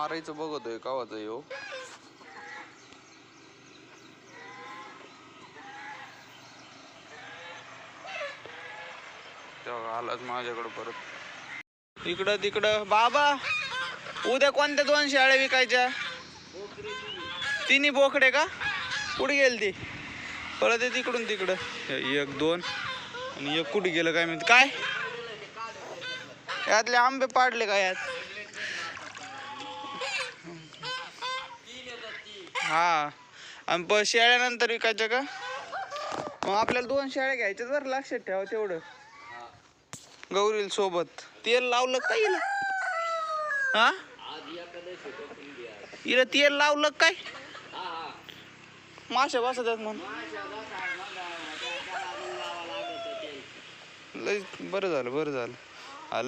मारायचं बघतोय कावाचं येऊ तेव्हा आलाच माझ्याकडं परत. इकडं तिकडं बाबा उद्या कोणत्या दोन शाळा विकायच्या? तिन्ही बोकडे का? कुठे गेली ती? परत तिकडून तिकडं. हे एक दोन आणि एक कुठे गेलं काय म्हणते काय? यातले आंबे पाडले का यात? हा. आणि प शेळ्यानंतर विकायच्या का? मग आपल्याला दोन शेळ्या घ्यायच्या जर लक्षात ठेवा तेवढं. गौरील सोबत. तेल लावलं का हिला? हा? हिला तेल लावलं काय? माशा बसतात म्हणून. लय बरं झालं बरं झालं. हा,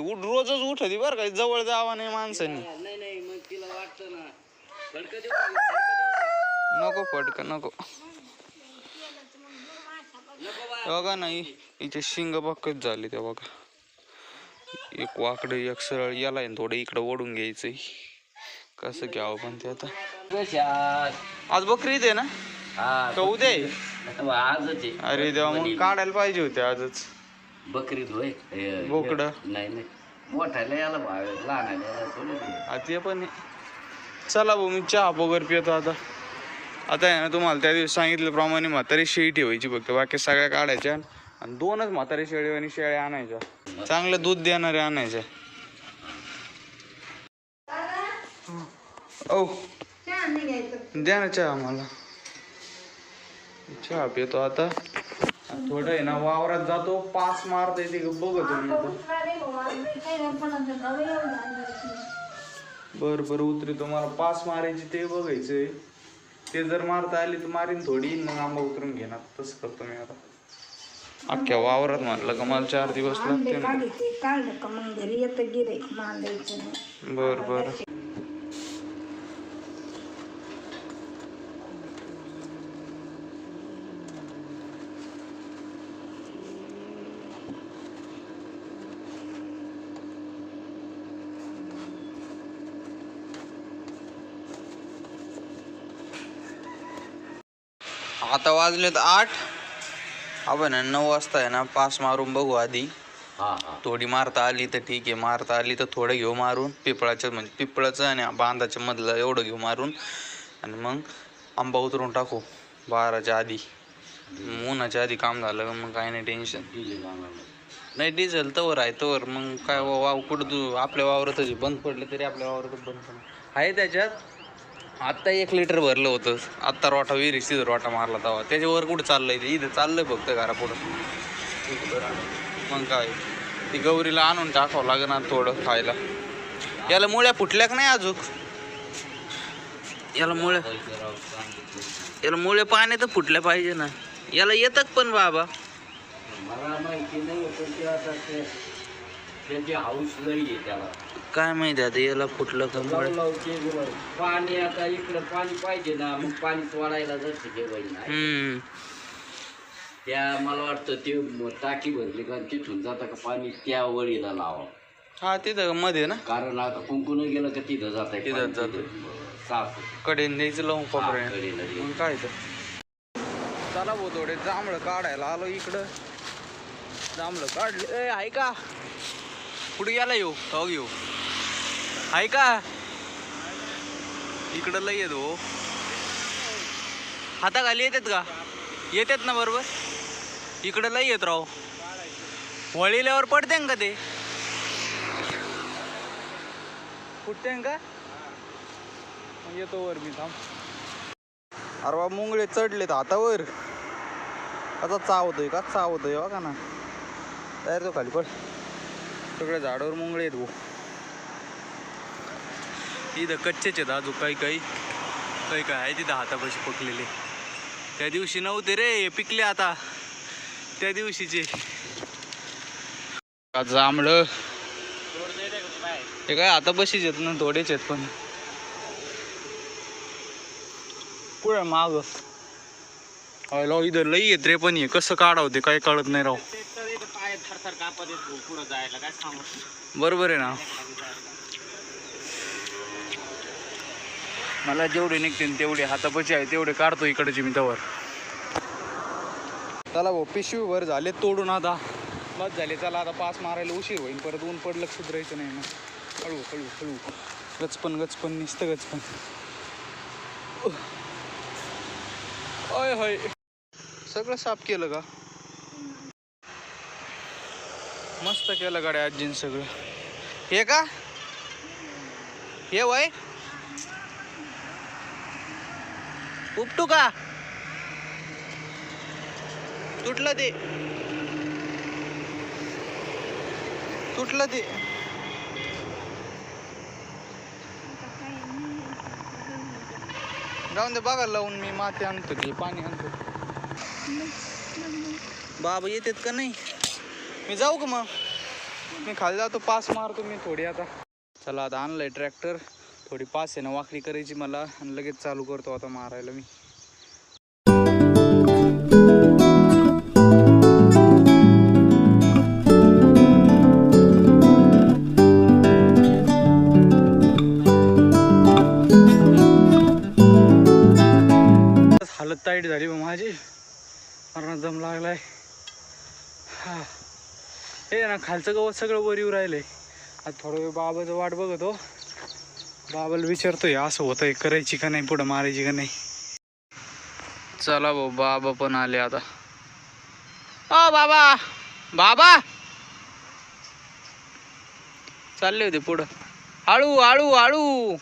उठ रोजच उठती बरं का जवळ जावा नाही माणसांनी नाही नाही मग तिला वाटतं ना फडकं देऊ का? फडकं देऊ नको पटक नको. बघा नाही हिचे शिंग बक्कच झाली ते बघा. एक वाकडं एक सरळ याला थोडं इकडं ओढून घ्यायचंय. कसं घ्यावं पण ते आता. आज बकरी आहे ना? का उद्या आजच अरे देवा मग काढायला पाहिजे होते आजच. बकरीत होय? हे- बोकडं. नाही नाही. मोठायला याला. आ ते पण आहे. चला भाऊ मी चहा वगैरे पितो आता. आता आहे ना तुम्हाला त्या दिवशी सांगितल्याप्रमाणे म्हातारी शेळी ठेवायची फक्त. बाकी सगळ्या काढायच्या आणि दोनच म्हातारी शेळी आणि शेळ्या आणायच्या. चांगलं दूध देणारे आणायच्या ओ. द्या ना चहा आम्हाला चहा पितो आता. थोडं आहे ना वावरात जातो पास मारता येते बघतो मी बर बर उतरी. तुम्हाला पास मारायची ते बघायचंय. ते जर मारता आली तर मारीन थोडी मग आंबा उतरून घेणार. तसं करतो मी आता. अख्ख्या वावरात म्हटलं का? मला चार दिवस लागते ना काढते काढलं का मग घरी येतं गिराईक मांडायचं. नाही बर बर. आता वाजलेत आठ. आपण नऊ वाजता आहे ना पास मारून बघू आधी. थोडी मारता आली तर ठीक आहे मारता आली तर थोडं घेऊ मारून. पिपळाचं म्हणजे पिपळाचं आणि बांधाच्या मधलं एवढं घेऊ मारून. आणि मग आंबा उतरून टाकू बाराच्या आधी. उन्हाच्या आधी काम झालं मग काय नाही टेन्शन. नाही. डिझेल तवर आहे तवर. मग काय वाव कुठं तू आपल्या वावरातच. बंद पडलं तरी आपल्या वावरातच बंद पडलं आहे त्याच्यात? आत्ता एक लिटर भरलं होतं. आत्ता रोटा विहिरी तिथं रोटा मारला तेव्हा. त्याच्यावर कुठं चाललंय ते? इथं चाललंय फक्त घरापुढं मग काय? ती गौरीला आणून टाकावं लागणार थोडं खायला. याला मुळ्या फुटल्या का नाही अजून? याला मुळ्या याला मुळे पाणी तर फुटल्या पाहिजे ना. याला येतात पण बाबा. मला माहिती नाही हाऊस आहे त्याला. काय माहिती आता याला फुटलं का मुळे. पाणी आता इकडं पाणी पाहिजे ना मग पाणी सोडायला जर जेवायला हम्म. त्या मला वाटतं ते टाकी भरली का तिथून जाता का पाणी त्या वळीला लावा. हा तिथं मध्ये ना? कारण आता कुंकून गेलं का तिथं जात. आहे तिथं जातंय. साफ कडेन द्यायचं लावून कोपऱ्याने हा. मग काय तर. चला भाऊ थोडे जांभळं काढायला आलो इकडं. जांभळं काढले. ए आहे का कुठे गेला येऊ तो घेऊ. आहे का? इकडं लय येतो हाताखाली येतात का? येतात ना बरोबर? इकडं लय येत राव. वळील्यावर पडते का ते? फुटते का? येतो वर मी थांब. अरे बा मुंगळे चढलेत हातावर. कसा चावतोय का चावतोय बघा ना. तयार तो खाली पड सगळ्या झाडावर मुंगळे आहेत भाऊ. इथं कच्चेच आहेत अजून काही काही काही काय आहे तिथं हातापाशी पकलेले त्या दिवशी नव्हते रे पिकले आता. त्या दिवशीचे. जांभळं? हे काय आता बशीच आहेत ना थोडेच आहेत पण. पुढे माग? लो इथं लई येत रे पण हे. कसं काढावं ते काही कळत नाही राव. बरोबर आहे ना. मला जेवढे निघतील तेवढे हातापाची आहे तेवढे काढतो इकडचे मी तवर. चला भाऊ पिशवीभर झाले तोडून आता. बस झाले चला आता पास मारायला उशीर होईल. परत ऊन पडलं सुधरायचं नाही ना हळू हळू हळू. गचपन गचपन निसतं गचपन अय होय. सगळं साफ केलं का? मस्त केलं गाड्या आजीन सगळं. हे का? हे वय? उपटू का? तुटलं ते. तुटलं ते. जाऊन दे बघा लावून मी माती आणतो की पाणी आणतो. बाबा येतात का नाही? मी जाऊ का मग? मी खाली जातो पास मारतो मी थोडी आता. चला आता आणलंय ट्रॅक्टर. थोडी पास आहे ना वाकडी करायची मला आणि लगेच चालू करतो आता मारायला मी. हालत ताईट झाली बा माझी. मरण दम लागलाय. हा. हे ना खालचं गवत सगळं वरीव राहिलंय. आता थोडं वेळ बाबाचं वाट बघतो हो. बाबाला विचारतोय असं होतंय करायची का नाही पुढं मारायची का नाही? चला भाऊ बाबा पण आले आता. ओ बाबा बाबा! चालले होते पुढं. हळू हळू हळू!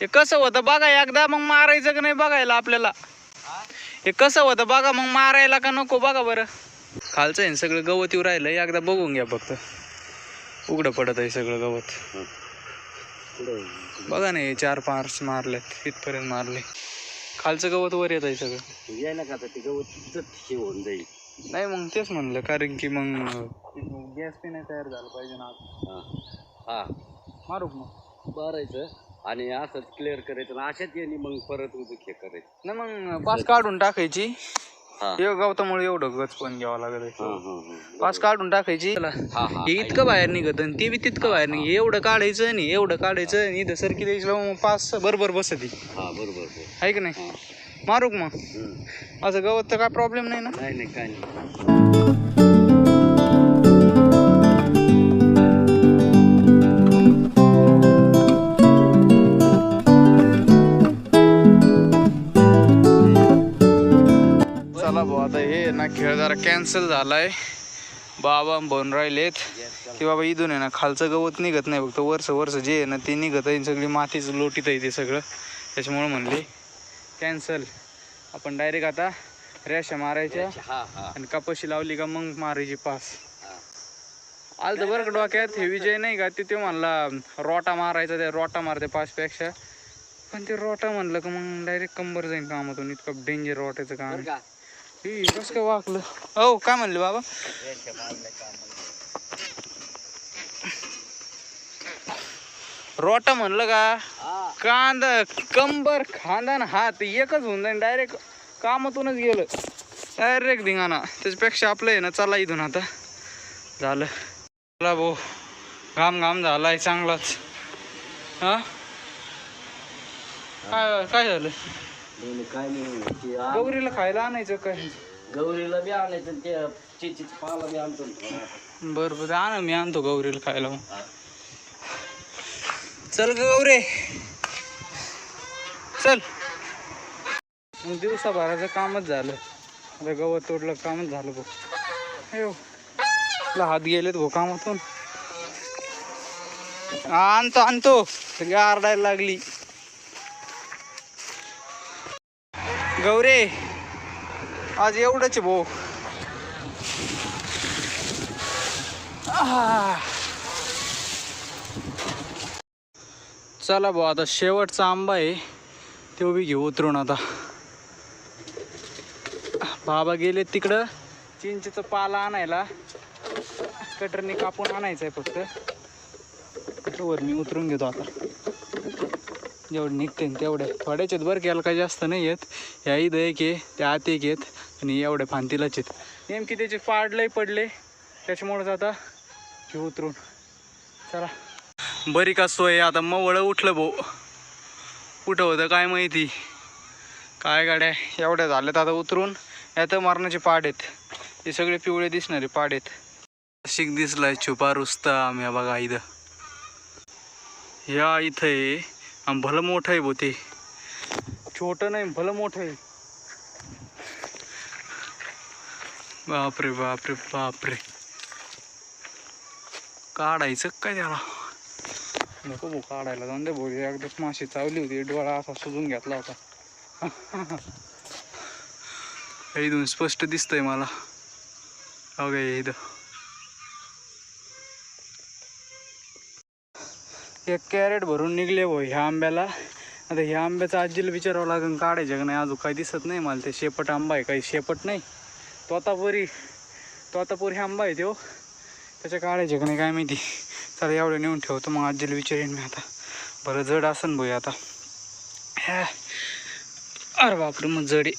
हे कसं होतं बघा एकदा मग मारायचं का नाही बघायला आपल्याला? हे कसं होतं बघा मग मारायला का नको बघा बरं? खालचं आहे सगळं गवत येऊ राहिलं एकदा बघून घ्या फक्त. उघडं पडत आहे सगळं गवत. बघा ना हे चार पाच मारलेत इथपर्यंत मारले. खालचं गवत वर येत आहे सगळं यायला का आता ते गवत हे होऊन जाईल. नाही मग तेच म्हणलं कारण की मग गॅस पे नाही तयार झालं पाहिजे ना. हा. हा. मारू का मग? मारायचं आणि असंच क्लिअर करायचं आणि अशाच येणे मग परत उदूक हे करायचं. नाही मग पाच काढून टाकायची. हा. गवतामुळे एवढं गच पण घ्यावं लागत पाच काढून टाकायची. हा इतकं बाहेर निघत आणि ते बी तितकं बाहेर निघ एवढं काढायचं आणि एवढं काढायचं आणि इथं सरकी द्यायची मग पाच बरोबर बसती. बरोबर. आहे की नाही? हा. मारू का मग. असं गवत तर काय प्रॉब्लेम नाही ना? नाही काय नाही. जरा कॅन्सल झालाय. बाबा बनून राहिलेत. की बाबा इथून आहे ना खालचं गवत निघत नाही फक्त वरचं वरचं जे आहे ना ते निघत आहे. सगळी मातीच लोटीत आहे ते सगळं. त्याच्यामुळे म्हणले कॅन्सल. आपण डायरेक्ट आता रेषा मारायच्या आणि कपाशी लावली का मग मारायची पास. आलं तर बरं का डोक्यात? हे विजय नाही का? ते म्हणला रोटा मारायचा ते रोटा मारते पाचपेक्षा पण ते रोटा म्हणलं का मग डायरेक्ट कंबर जाईन कामातून. इतकं डेंजर रोटाचं काम. कसं काय वाकलं? हो काय म्हणले बाबा? रोटा म्हणलं का? कांदा कंबर खांदा ना हात एकच होऊन जाईन. डायरेक्ट कामातूनच गेलं. डायरेक्ट धिंगाणा. त्याच्यापेक्षा आपलं आहे ना चला इथून आता. झालं. चला भाऊ. घाम घाम झालाय चांगलाच. हा? काय काय झालं? नाही, नाही, काय नाही ते आ- गौरीला खायला आणायचं काय गौरीला बी आणायचं आणि ते चिचीच पाला बी आणतो ना थोडा. बरं बरं आणा मी आणतो गौरीला खायला मग. चल गौरे. चल. मग दिवसाभराचं कामच झालं. आता गवत तोडलं कामच झालं बघ. अयो हात गेलेत भाऊ कामातून. आणतो आणतो. सगळी आरडायला लागली. गौरे आज एवढंच आहे भाऊ. चला भाऊ आता शेवटचा आंबा आहे तो बी घेऊ उतरून आता. बाबा गेले तिकडं चिंचेचं पाला आणायला. कटरने कापून आणायचं आहे फक्त. वर मी उतरून घेतो आता. जेवढे निघते तेवढे. थोड्याच आहेत बरं केलं काही जास्त नाही आहेत. ह्या इथं एक आहे त्या आत एक आहेत आणि एवढ्या फांतीलाच आहेत. नेमकी त्याचे पाडले पडले. त्याच्यामुळेच आता हे उतरून. चला. बरी का सोय? आता मवळं उठलं भाऊ कुठं होतं काय माहिती? काय गाड्या? एवढ्या झाल्यात आता उतरून. यात मरणाचे पाड आहेत. हे सगळे पिवळे दिसणारे पाड आहेत. शिक दिसलाय छुपा रुस्ता आम्ही बघा इथं. या इथं आहे भलं मोठं आहे बोते ते. छोटं नाही भलं मोठं आहे. बापरे बापरे बापरे. काढायचं काय त्याला? नको भाऊ काढायला जाऊन दे भाऊ. एकदाच माशी चावली होती डोळा असा सुजून घेतला होता. इथून स्पष्ट दिसतंय मला. अगं इथं. एक कॅरेट भरून निघले भाऊ ह्या आंब्याला. आता ह्या आंब्याचं आजीला विचारावं लागेल काढायचं का नाही? अजून काही दिसत नाही मला ते. शेपट आंबा आहे काही शेपट नाही. तोतापुरी तोतापुरी आंबा आहे तो त्याच्या काढायचे का नाही काय माहिती. चला एवढं नेऊन ठेवतो मग आजीला विचारेन मी आता. बरं जड असन भाऊ आता. ह्या. अरे बापरे मग जडे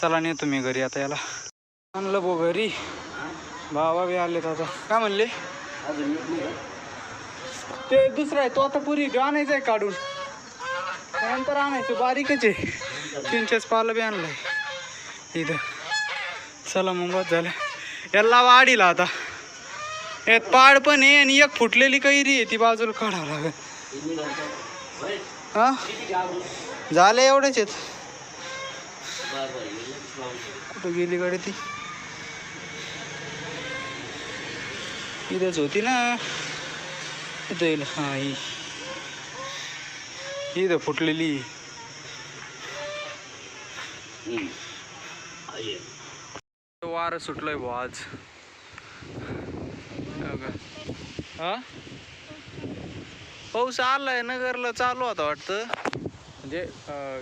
चला नेतो मी घरी आता याला. आणलं भाऊ घरी. बाबा बी आलेत आता. काय म्हणले? ते दुसरं आहे तो आता पुरी तो आहे काढून. नंतर आणायचं बारीकच आहे. चिंचेच पाला बी आणलाय. इथं. चला मग बस झालं. याला वाढीला आता. यात पाड पण आहे आणि एक फुटलेली कैरी आहे ती बाजूला काढावं लागेल. हां झालं हा? झाले एवढेच आहेत. कुठं गेली गाडी ती? इथेच होती ना. इथं येईल हा ही. ही इथं फुटलेली. हम्म. वारं सुटलंय भाऊ आज. हो का? हा? पाऊस आलाय नगरला चालू होता वाटतं. म्हणजे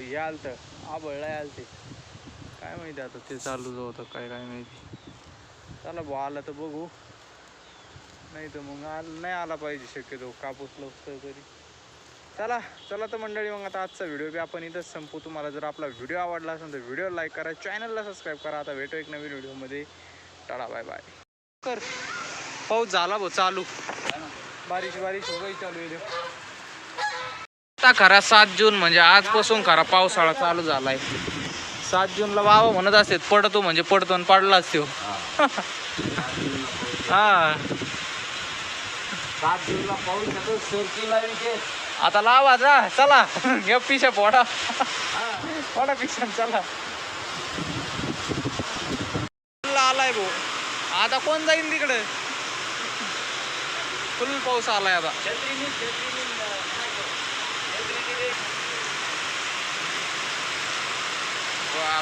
हे आलतं आबळला ते. काय माहिती आता ते चालू होतं काय काय माहिती. चला भाऊ आला तर बघू. नाही तर मग आल नाही आला पाहिजे शक्यतो कापूस लवकर तरी. चला चला तर मंडळी मग आता आजचा व्हिडिओ बी आपण इथंच संपू तुम्हाला जर आपला व्हिडिओ आवडला असेल तर व्हिडिओ लाईक करा चॅनलला सबस्क्राईब करा. आता भेटू एक नवीन व्हिडिओमध्ये टाळा बाय बाय कर. पाऊस झाला भाऊ चालू. बारिश बारिश हो गई चालू आहे आता खरा सात जून म्हणजे आजपासून खरा पावसाळा चालू झालाय. सात जूनला बाबा म्हणत असते पडतो म्हणजे पडतो आणि पडलाच तो. हा. सात जूनला पाऊस आता लावा जा चला. घ्या पिशा पोडा पोडा पिशा चला. आलाय भाऊ. आता कोण जाईल तिकडे? फुल पाऊस आलाय आता.